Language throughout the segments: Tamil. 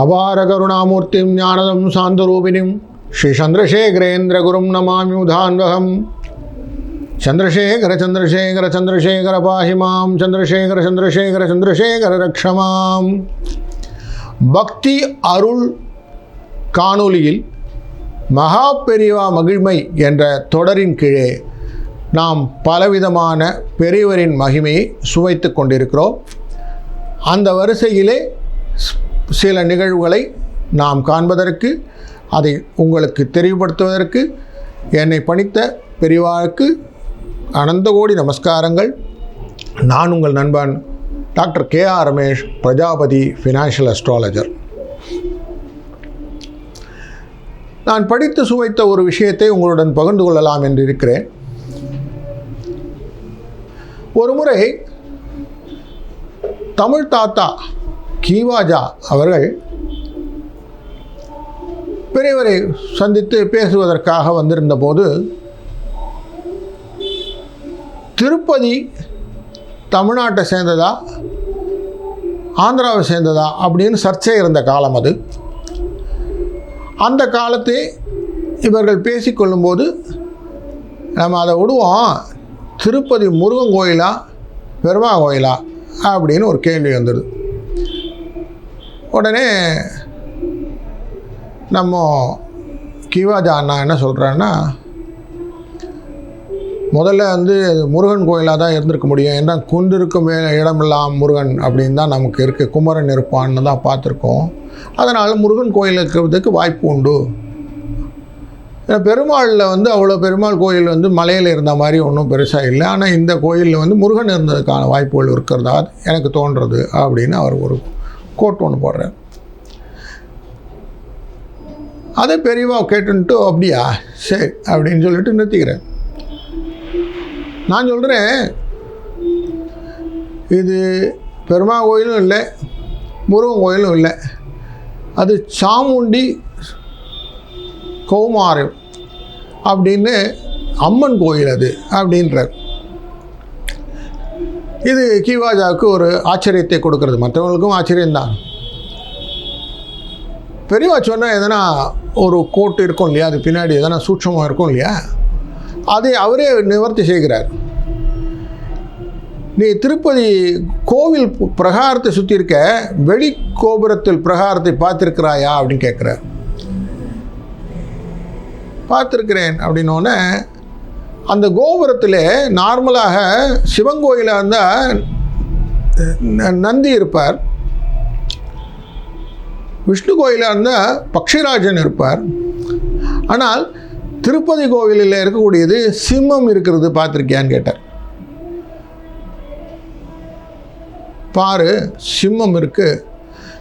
அபார கருணாமூர்த்திம் ஞானதம் சாந்தரூபிணிம் ஸ்ரீ சந்திரசேகரேந்திரகுரும் நமாமி உதான்வகம். சந்திரசேகர சந்திரசேகர சந்திரசேகர பாஹிமாம் சந்திரசேகர சந்திரசேகர சந்திரசேகர ரக்ஷமாம் பக்தி அருள் காணொலியில் மகா பெரியவா மகிழ்மை என்ற தொடரின் கீழே நாம் பலவிதமான பெரியவரின் மகிமையை சுவைத்து கொண்டிருக்கிறோம். அந்த வரிசையிலே ஸ்- சில நிகழ்வுகளை நாம் காண்பதற்கு அதை உங்களுக்கு தெளிவுபடுத்துவதற்கு என்னை பணித்த பெரிவாருக்கு அனந்த கோடி நமஸ்காரங்கள். நான் உங்கள் நண்பன் doctor K R Ramesh Prajapati financial astrologer நான் படித்து சுவைத்த ஒரு விஷயத்தை உங்களுடன் பகிர்ந்து கொள்ளலாம் என்று இருக்கிறேன். ஒரு முறை தமிழ் தாத்தா கீவாஜா அவர்கள் பெரியவரை சந்தித்து பேசுவதற்காக வந்திருந்த போது திருப்பதி தமிழ்நாட்டை சேர்ந்ததா ஆந்திராவை சேர்ந்ததா அப்படின்னு சர்ச்சை இருந்த காலம் அது. அந்த காலத்தை இவர்கள் பேசிக்கொள்ளும்போது நம்ம அதை விடுவோம். திருப்பதி முருகன் கோயிலா பெருமா கோயிலா அப்படின்னு ஒரு கேள்வி வந்துடுது உடனே நம்ம கிவாஜா அண்ணா என்ன சொல்கிறான்னா முதல்ல வந்து முருகன் கோயிலாக தான் இருந்திருக்க முடியும். ஏன்னா குந்திருக்கும் மே இடமெல்லாம் முருகன் அப்படின்னு தான் நமக்கு இருக்குது குமரன் இருப்பான்னு தான் பார்த்துருக்கோம். அதனால் முருகன் கோயில் இருக்கிறதுக்கு வாய்ப்பு உண்டு. ஏன்னா பெருமாளில் வந்து அவ்வளோ பெருமாள் கோயில் வந்து மலையில் இருந்த மாதிரி ஒன்றும் பெருசாக இல்லை. ஆனால் இந்த கோயிலில் வந்து முருகன் இருந்ததுக்கான வாய்ப்புகள் இருக்கிறதா எனக்கு தோன்றுறது அப்படின்னு அவர் ஒரு கோட் ஒன்று போடுறேன். அதை பெரியவா கேட்டுன்ட்டு அப்படியா? சரி அப்படின்னு சொல்லிட்டு நிறுத்திக்கிறேன். நான் சொல்கிறேன் இது பெருமா கோயிலும் இல்லை முருகன் கோயிலும் இல்லை. அது சாமுண்டி கௌமாரம் அப்படின்னு அம்மன் கோயில் அது அப்படின்றார். இது கீவாஜாவுக்கு ஒரு ஆச்சரியத்தை கொடுக்கறது. மற்றவங்களுக்கும் ஆச்சரியம்தான். பெரியவா சொன்னால் எதனா ஒரு கோட்டு இருக்கும் இல்லையா? அது பின்னாடி எதனா சூட்சமாக இருக்கும் இல்லையா? அதை அவரே நிவர்த்தி செய்கிறார். நீ திருப்பதி கோவில் பிரகாரத்தை சுற்றி இருக்க வெளி கோபுரத்தில் பிரகாரத்தை பார்த்திருக்கிறாயா? அப்படின்னு கேட்குறார். பார்த்துருக்கிறேன் அப்படின்னோடனே அந்த கோபுரத்தில் நார்மலாக சிவன் கோயிலாக இருந்தால் ந- நந்தி இருப்பார். விஷ்ணு கோயிலாக இருந்தால் பக்ஷிராஜன் இருப்பார். ஆனால் திருப்பதி கோவிலில் இருக்கக்கூடியது சிம்மம் இருக்கிறது பார்த்துருக்கியான்னு கேட்டார். பாரு சிம்மம் இருக்குது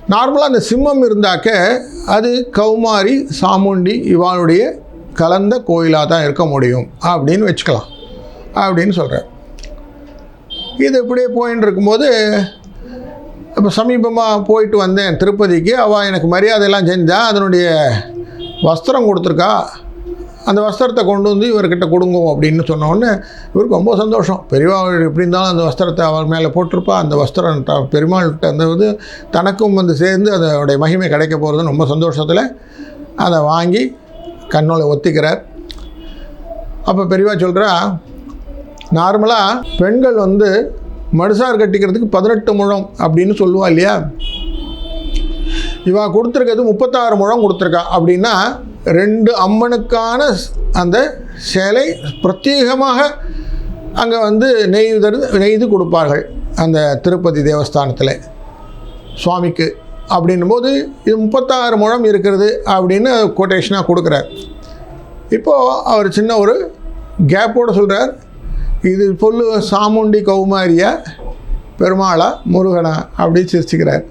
நார்மலாக அந்த சிம்மம் இருந்தாக்க அது கௌமாரி சாமுண்டி இவாளுடைய கலந்த கோயிலாக தான் இருக்க முடியும். அப்படின்னு வச்சுக்கலாம். அப்படின்னு சொல்கிறேன் இது இப்படியே போயின்னு இருக்கும்போது இப்போ சமீபமாக போயிட்டு வந்தேன் திருப்பதிக்கு. அவள் எனக்கு மரியாதையெல்லாம் செஞ்சா அதனுடைய வஸ்திரம் கொடுத்துருக்கா. அந்த வஸ்திரத்தை கொண்டு வந்து இவர்கிட்ட கொடுங்க அப்படின்னு சொன்னோடனே இவருக்கு ரொம்ப சந்தோஷம். பெரியவா எப்படி இருந்தாலும் அந்த வஸ்திரத்தை அவர் மேலே போட்டிருப்பா. அந்த வஸ்திரம் த- பெருமாள்கிட்ட அந்த இது தனக்கும் வந்து சேர்ந்து அதோடைய மகிமை கிடைக்க போகிறதுன்னு ரொம்ப சந்தோஷத்தில் அதை வாங்கி கண்ணோலை ஒத்திக்கிறார். அப்போ பெரியவா சொல்கிறா நார்மலாக பெண்கள் வந்து மடுசார் கட்டிக்கிறதுக்கு பதினெட்டு முழம் அப்படின்னு சொல்லுவா இல்லையா? இவா கொடுத்துருக்கிறது முப்பத்தாறு முழம் கொடுத்துருக்கா. அப்படின்னா ரெண்டு அம்மனுக்கான அந்த சேலை பிரத்யேகமாக அங்கே வந்து நெய்தர் நெய்து கொடுப்பார்கள் அந்த திருப்பதி தேவஸ்தானத்தில். சுவாமிக்கு. அப்படின்னும் போது இது முப்பத்தாறு முழம் இருக்கிறது அப்படின்னு கொட்டேஷனாக கொடுக்குறார். இப்போது அவர் சின்ன ஒரு கேப்போடு சொல்கிறார் இது பொல்லு சாமுண்டி கௌமாரியா பெருமாளா முருகனா அப்படின்னு சிரிச்சுக்கிறார்.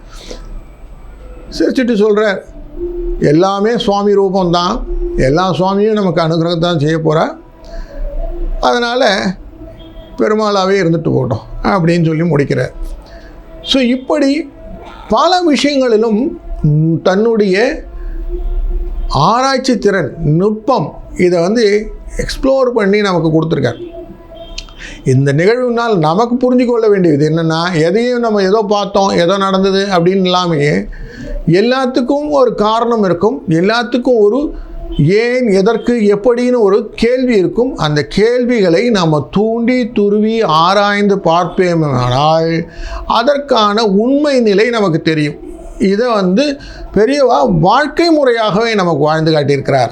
சிரிச்சுட்டு சொல்கிறார் எல்லாமே சுவாமி ரூபம்தான். எல்லா சுவாமியும் நமக்கு அனுகிரகம் தான் செய்ய போகிறா அதனால் பெருமாளாகவே இருந்துட்டு போட்டோம் அப்படின்னு சொல்லி முடிக்கிறார். ஸோ இப்படி பல விஷயங்களிலும் தன்னுடைய ஆராய்ச்சி திறன் நுட்பம் இதை வந்து எக்ஸ்ப்ளோர் பண்ணி நமக்கு கொடுத்துருக்கார். இந்த நிகழ்வுனால் நமக்கு புரிஞ்சு கொள்ள வேண்டியது என்னென்னா எதையும் நம்ம ஏதோ பார்த்தோம் ஏதோ நடந்தது அப்படின்னு இல்லாமையே எல்லாத்துக்கும் ஒரு காரணம் இருக்கும் எல்லாத்துக்கும் ஒரு ஏன் எதற்கு எப்படின்னு ஒரு கேள்வி இருக்கும். அந்த கேள்விகளை நாம் தூண்டி துருவி ஆராய்ந்து பார்ப்பேமானால் அதற்கான உண்மை நிலை நமக்கு தெரியும். இதை வந்து பெரியவா வாழ்க்கை முறையாகவே நமக்கு வாழ்ந்து காட்டியிருக்கிறார்.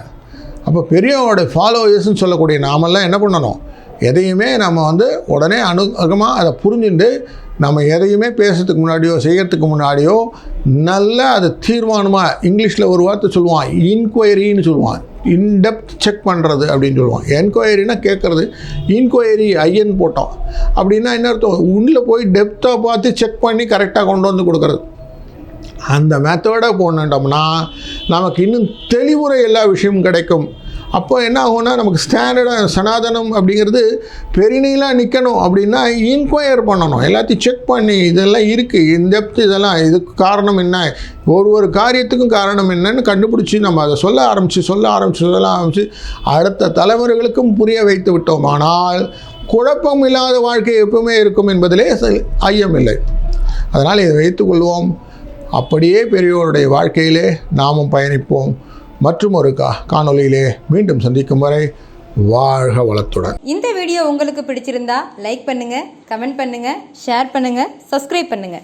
அப்போ பெரியவோட ஃபாலோவர்ஸ்னு சொல்லக்கூடிய நாமெல்லாம் என்ன பண்ணணும்? எதையுமே நம்ம வந்து உடனே அணுகமாக அதை புரிஞ்சுட்டு நம்ம எதையுமே பேசுறதுக்கு முன்னாடியோ செய்யறதுக்கு முன்னாடியோ நல்ல அது தீர்மானமாக இங்கிலீஷில் ஒரு வார்த்தை சொல்லுவான் இன்கொயரின்னு சொல்லுவான். இன்டெப்த் செக் பண்ணுறது அப்படின்னு சொல்லுவான். என்கொயரினா கேட்குறது. இன்கொயரி ஐயன் போட்டோம். அப்படின்னா என்ன அர்த்தம்? உள்ளே போய் டெப்த்தாக பார்த்து செக் பண்ணி கரெக்டாக கொண்டு வந்து கொடுக்குறது. அந்த மெத்தடை போனோம்னா நமக்கு இன்னும் தெளிவுரை எல்லா விஷயமும் கிடைக்கும். அப்போ என்ன ஆகும்னா நமக்கு ஸ்டாண்டர்டாக சனாதனம் அப்படிங்கிறது பெருநிலாம் நிற்கணும் அப்படின்னா இன்கொயர் பண்ணணும். எல்லாத்தையும் செக் பண்ணி இதெல்லாம் இருக்குது இந்த இதெல்லாம் இதுக்கு காரணம் என்ன? ஒரு ஒரு காரியத்துக்கும் காரணம் என்னன்னு கண்டுபிடிச்சி நம்ம அதை சொல்ல ஆரம்பித்து சொல்ல ஆரம்பித்து சொல்ல ஆரம்பித்து அடுத்த தலைமுறைகளுக்கும் புரிய வைத்து விட்டோம். ஆனால் குழப்பம் இல்லாத வாழ்க்கை எப்பவுமே இருக்கும் என்பதிலே ச- ஐயமில்லை அதனால் இதை வைத்துக்கொள்வோம் அப்படியே பெரியோருடைய வாழ்க்கையிலே நாமும் பயணிப்போம். மற்றும் ஒரு கா காணொலியிலே மீண்டும் சந்திக்கும் வரை வாழ்க வளத்துடன். இந்த வீடியோ உங்களுக்கு பிடிச்சிருந்தா லைக் பண்ணுங்க கமெண்ட் பண்ணுங்க ஷேர் பண்ணுங்க சப்ஸ்கிரைப் பண்ணுங்க.